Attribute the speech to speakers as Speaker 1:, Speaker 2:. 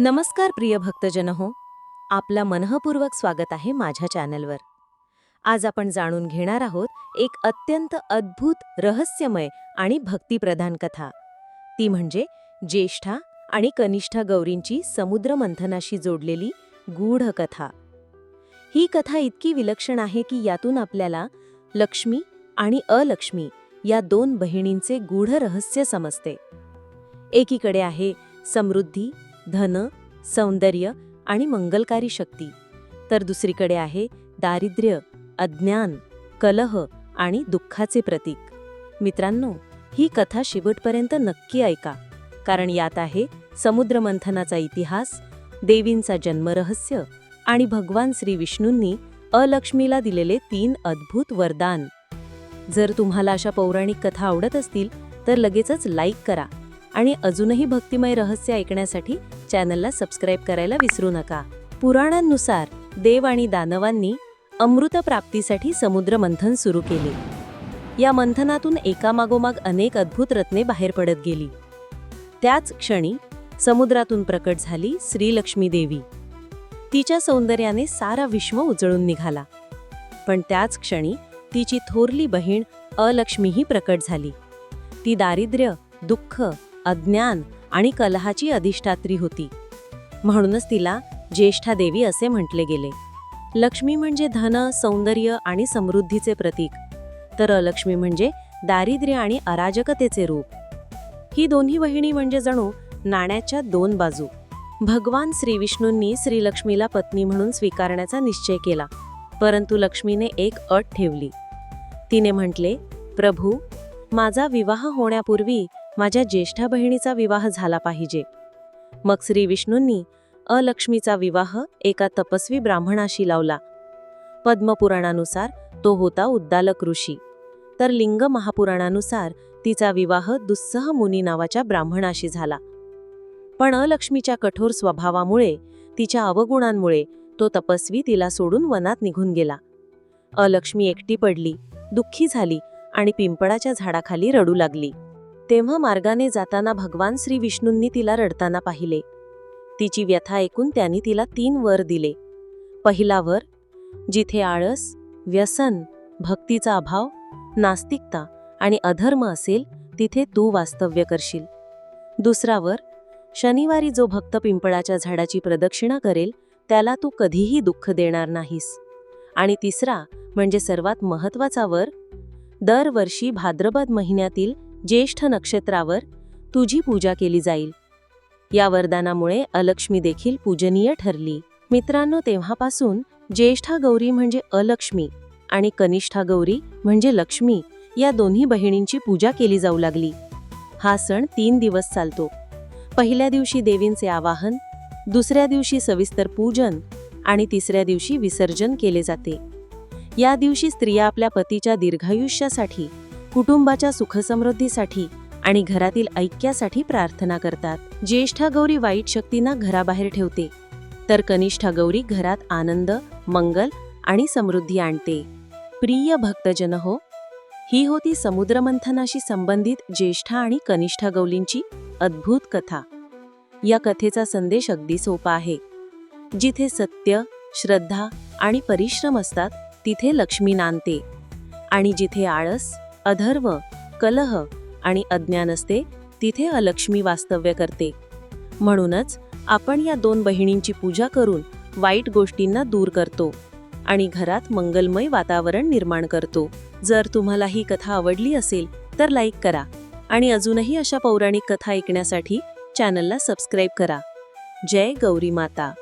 Speaker 1: नमस्कार प्रिय भक्तजन हो आपला मनःपूर्वक स्वागत आहे माझ्या चॅनलवर. आज आपण जाणून घेणार आहोत एक अत्यंत अद्भुत रहस्यमय आणि भक्तिप्रधान कथा. ती म्हणजे ज्येष्ठा आणि कनिष्ठा गौरींची समुद्र मंथनाशी जोडलेली गूढ कथा. ही कथा इतकी विलक्षण आहे की यातून आपल्याला लक्ष्मी आणि अलक्ष्मी या दोन बहिणींचे गूढ रहस्य समजते. एकीकडे आहे समृद्धी धन सौंदर्य आणि मंगलकारी शक्ती. तर दुसरीकडे आहे दारिद्र्य अज्ञान कलह आणि दुःखाचे प्रतीक. मित्रांनो ही कथा शेवटपर्यंत नक्की ऐका कारण यात आहे समुद्रमंथनाचा इतिहास देवींचा जन्मरहस्य आणि भगवान श्री विष्णूंनी अलक्ष्मीला दिलेले तीन अद्भुत वरदान. जर तुम्हाला अशा पौराणिक कथा आवडत असतील तर लगेचच लाईक करा. आणि अजूनही भक्तिमय रहस्य ऐकण्यासाठी चॅनलला सबस्क्राईब करायला विसरू नका. पुराणांनुसार देव आणि दानवांनी अमृत प्राप्तीसाठी समुद्र मंथन सुरू केले. या मंथनातून एकामागोमाग अनेक अद्भुत रत्ने बाहेर पडत गेली. त्याच क्षणी समुद्रातून प्रकट झाली श्रीलक्ष्मी देवी. तिच्या सौंदर्याने सारा विश्व उजळून निघाला. पण त्याच क्षणी तिची थोरली बहीण अलक्ष्मीही प्रकट झाली. ती दारिद्र्य दुःख अज्ञान आणि कलहाची अधिष्ठात्री होती. म्हणूनच तिला ज्येष्ठा देवी असे म्हटले गेले. लक्ष्मी म्हणजे धन सौंदर्य आणि समृद्धीचे प्रतीक. तर अलक्ष्मी म्हणजे दारिद्र्य आणि अराजकतेचे रूप. ही दोन्ही वहिणी म्हणजे जणू नाण्याच्या दोन बाजू. भगवान श्रीविष्णूंनी श्रीलक्ष्मीला पत्नी म्हणून स्वीकारण्याचा निश्चय केला. परंतु लक्ष्मीने एक अट ठेवली. तिने म्हटले प्रभू माझा विवाह होण्यापूर्वी माझ्या ज्येष्ठा बहिणीचा विवाह झाला पाहिजे. मग श्री विष्णूंनी अलक्ष्मीचा विवाह एका तपस्वी ब्राह्मणाशी लावला. पद्मपुराणानुसार तो होता उद्दालक ऋषी. तर लिंग महापुराणानुसार तिचा विवाह दुस्सह मुनी नावाच्या ब्राह्मणाशी झाला. पण अलक्ष्मीच्या कठोर स्वभावामुळे तिच्या अवगुणांमुळे तो तपस्वी तिला सोडून वनात निघून गेला. अलक्ष्मी एकटी पडली दुःखी झाली आणि पिंपळाच्या झाडाखाली रडू लागली. तेव्हा मार्गाने जाताना भगवान श्री विष्णूंनी तिला रडताना पाहिले. तिची व्यथा ऐकून त्यांनी तिला तीन वर दिले. पहिला वर जिथे आळस व्यसन भक्तीचा अभाव नास्तिकता आणि अधर्म असेल तिथे तू वास्तव्य करशील. दुसरा वर शनिवारी जो भक्त पिंपळाच्या झाडाची प्रदक्षिणा करेल त्याला तू कधीही दुःख देणार नाहीस. आणि तिसरा म्हणजे सर्वात महत्त्वाचा वर दरवर्षी भाद्रपद महिन्यातील ज्येष्ठ नक्षत्रावर तुझी पूजा केली जाईल. या वरदानामुळे अलक्ष्मी देखील पूजनीय ठरली. मित्रांनो तेव्हापासून ज्येष्ठा गौरी म्हणजे अलक्ष्मी आणि कनिष्ठा गौरी म्हणजे लक्ष्मी या दोन्ही बहिणींची पूजा केली जाऊ लागली. हा सण तीन दिवस चालतो. पहिल्या दिवशी देवींचे आवाहन दुसऱ्या दिवशी सविस्तर पूजन आणि तिसऱ्या दिवशी विसर्जन केले जाते. या दिवशी स्त्रिया आपल्या पतीच्या दीर्घायुष्यासाठी कुटुंबाच्या सुखसमृद्धीसाठी आणि घरातील ऐक्यासाठी प्रार्थना करतात. ज्येष्ठा गौरी वाईट शक्तींना घराबाहेर ठेवते तर कनिष्ठा गौरी घरात आनंद मंगल आणि समृद्धी आणते. प्रिय भक्तजन हो ही होती समुद्रमंथनाशी संबंधित ज्येष्ठा आणि कनिष्ठा गौलींची अद्भुत कथा. या कथेचा संदेश अगदी सोपा आहे. जिथे सत्य श्रद्धा आणि परिश्रम असतात तिथे लक्ष्मी नांदते. आणि जिथे आळस अधर्व कलह आणि अज्ञान असते तिथे अलक्ष्मी वास्तव्य करते. म्हणूनच आपण या दोन बहिणींची पूजा करून वाईट गोष्टींना दूर करतो आणि घरात मंगलमय वातावरण निर्माण करतो. जर तुम्हाला ही कथा आवडली असेल तर लाईक करा आणि अजूनही अशा पौराणिक कथा ऐकण्यासाठी चॅनलला सबस्क्राईब करा. जय गौरी माता.